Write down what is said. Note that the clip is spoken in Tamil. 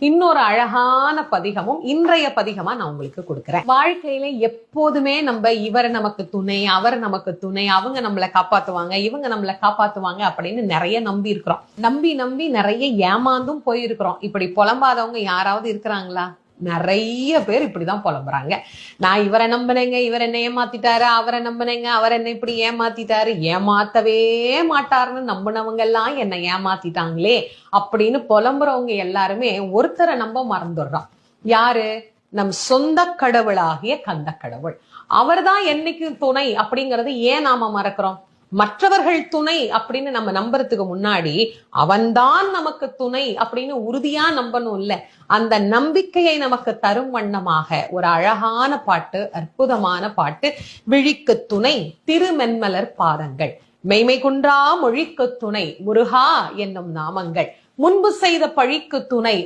இன்னொரு அழகான பதிகமும் இன்றைய பதிகமா நான் உங்களுக்கு கொடுக்குறேன். வாழ்க்கையில எப்போதுமே நம்ம இவர் நமக்கு துணை அவர் நமக்கு துணை அவங்க நம்மளை காப்பாத்துவாங்க இவங்க நம்மளை காப்பாத்துவாங்க அப்படின்னு நிறைய நம்பி இருக்கிறோம். நம்பி நம்பி நிறைய ஏமாந்தும் போயிருக்கிறோம். இப்படி புலம்பாதவங்க யாராவது இருக்கிறாங்களா? நிறைய பேர் இப்படிதான் புலம்புறாங்க. நான் இவரை நம்பினேங்க இவர் என்ன ஏமாத்திட்டாரு அவரை நம்பினேங்க அவர் என்ன இப்படி ஏமாத்திட்டாரு ஏமாத்தவே மாட்டாருன்னு நம்பினவங்க எல்லாம் என்ன ஏமாத்திட்டாங்களே அப்படின்னு புலம்புறவங்க எல்லாருமே ஒருத்தரை நம்ப மறந்துடுறோம். யாரு? நம் சொந்த கடவுளாகிய கந்த கடவுள் அவர்தான் என்னைக்கு துணை அப்படிங்கறது ஏன் நாம மறக்கிறோம்? மற்றவர்கள் துணை அப்படின்னு நம்ம நம்புறதுக்கு முன்னாடி அவன்தான் நமக்கு துணை அப்படின்னு உறுதியா நம்பணும் இல்ல. அந்த நம்பிக்கையை நமக்கு தரும் வண்ணமாக ஒரு அழகான பாட்டு அற்புதமான பாட்டு விழிக்கு துணை திருமென்மலர் பாதங்கள். மெய்மை குன்றா மொழிக்கு துணை முருகா என்னும் நாமங்கள். முன்பு செய்த பழிக்கு துணை